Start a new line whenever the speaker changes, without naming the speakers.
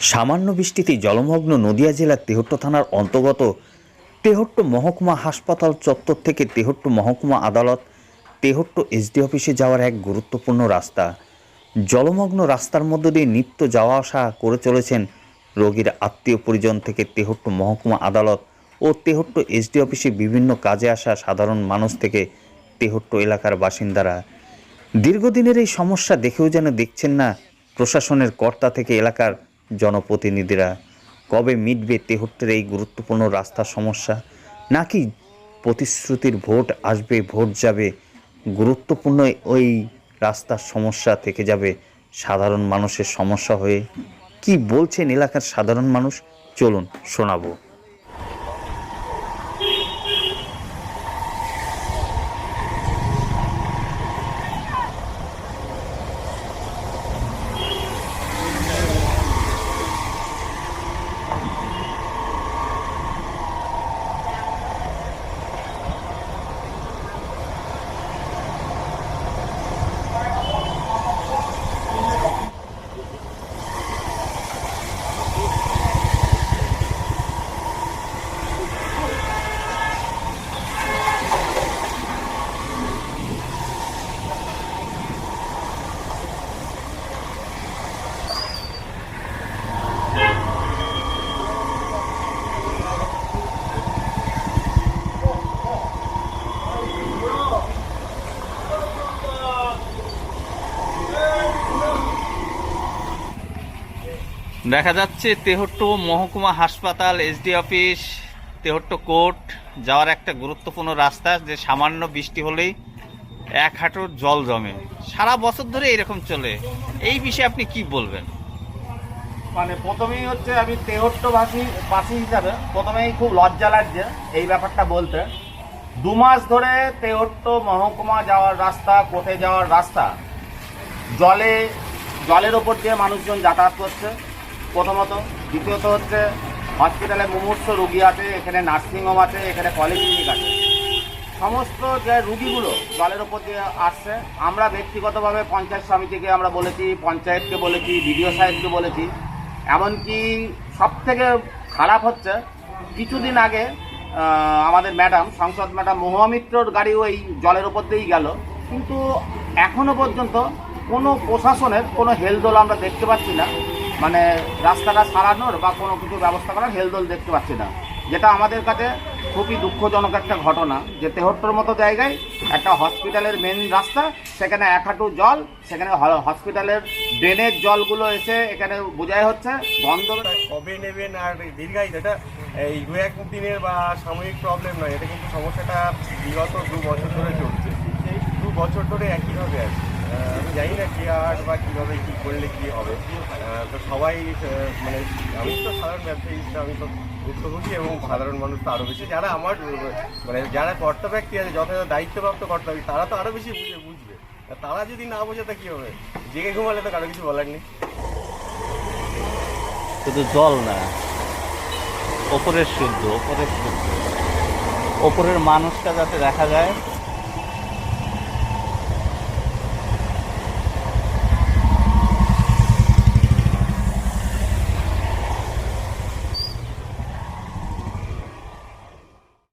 সামান্য বৃষ্টিতে জলমগ্ন নদিয়া জেলার তেহট্ট থানার অন্তর্গত তেহট্ট মহকুমা হাসপাতাল চত্বর থেকে তেহট্ট মহকুমা আদালত তেহট্ট এসডি অফিসে যাওয়ার এক গুরুত্বপূর্ণ রাস্তা। জলমগ্ন রাস্তার মধ্য দিয়ে নিত্য যাওয়া আসা করে চলেছেন রোগীর আত্মীয় পরিজন থেকে তেহট্ট মহকুমা আদালত ও তেহট্ট এসডি অফিসে বিভিন্ন কাজে আসা সাধারণ মানুষ থেকে তেহট্ট এলাকার বাসিন্দারা। দীর্ঘদিনের এই সমস্যা দেখেও যেন দেখছেন না প্রশাসনের কর্তা থেকে এলাকার জনপ্রতিনিধিরা কবে মিটবে তেহট্টের এই গুরুত্বপূর্ণ রাস্তা সমস্যা? নাকি প্রতিশ্রুতির ভোট আসবে, ভোট যাবে? গুরুত্বপূর্ণ ওই রাস্তার সমস্যা থেকে যাবে সাধারণ মানুষের সমস্যা হয়ে? কি বলছেন এলাকার সাধারণ মানুষ? চলুন শোনাবো।
দেখা যাচ্ছে তেহট্ট মহকুমা হাসপাতাল, এসডি অফিস, তেহট্ট কোর্ট যাওয়ার একটা গুরুত্বপূর্ণ রাস্তা যে সামান্য বৃষ্টি হলেই এক হাঁটুর জল জমে। সারা বছর ধরে এরকম চলে। এই বিষয়ে আপনি কি বলবেন?
মানে প্রথমেই হচ্ছে আমি তেহট্টবাসী, বাসী হিসাবে প্রথমেই খুব লজ্জা লাগছে এই ব্যাপারটা বলতে। দু মাস ধরে তেহট্ট মহকুমা যাওয়ার রাস্তা, কোর্টে যাওয়ার রাস্তা, জলে, জলের ওপর দিয়ে মানুষজন যাতায়াত করছে। প্রথমত। দ্বিতীয়ত হচ্ছে হসপিটালে মুমূর্ষ রুগী আছে, এখানে নার্সিংহোম আছে, এখানে পলিক্লিনিক আছে। সমস্ত যে রুগীগুলো জলের ওপর দিয়ে আসছে, আমরা ব্যক্তিগতভাবে পঞ্চায়েত সমিতিকে আমরা বলেছি, পঞ্চায়েতকে বলেছি বিডিও সাহেবকে বলেছি। এমনকি সব থেকে খারাপ হচ্ছে, কিছুদিন আগে আমাদের ম্যাডাম সংসদ ম্যাডাম মহামিত্রর গাড়িও এই জলের ওপর দিয়েই গেল। কিন্তু এখনও পর্যন্ত কোনো প্রশাসনের কোনো হেলদোল আমরা দেখতে পাচ্ছি না। মানে রাস্তাটা সারানোর বা কোনো কিছু ব্যবস্থা করার হেলদোল দেখতে পাচ্ছি না। যেটা আমাদের কাছে খুবই দুঃখজনক একটা ঘটনা, যে তেহট্টর মতো জায়গায় একটা হসপিটালের মেন রাস্তা, সেখানে এক হাঁটু জল, সেখানে হসপিটালের ড্রেনের জলগুলো এসে এখানে বোঝাই হচ্ছে বন্ধ
কবে নেবেন আর দীর্ঘায়িত? এটা এই দু এক দিনের বা সাময়িক প্রবলেম নয়, এটা কিন্তু সমস্যাটা বিগত দু বছর ধরে চলছে। সেই দু বছর ধরে একইভাবে আছে। আমি জানি না কি আর বা কীভাবে কী করলে কী হবে। তো সবাই মানে আমি তো সাধারণ ব্যবসায়ী আমি তো ভুক্তভোগী এবং সাধারণ মানুষ তো আরও বেশি। যারা আমার মানে যারা কর্তা ব্যক্তি আছে যথাযথ দায়িত্বপ্রাপ্ত কর্তা ব্যক্তি, তারা তো আরও বেশি বুঝে বুঝবে। তারা যদি না বোঝে তা কী হবে? জেগে ঘুমালে তো কারও কিছু বলার নেই।
শুধু জল না ওপরের শুদ্ধ ওপরের শুদ্ধ। ওপরের মানুষটা যাতে দেখা যায়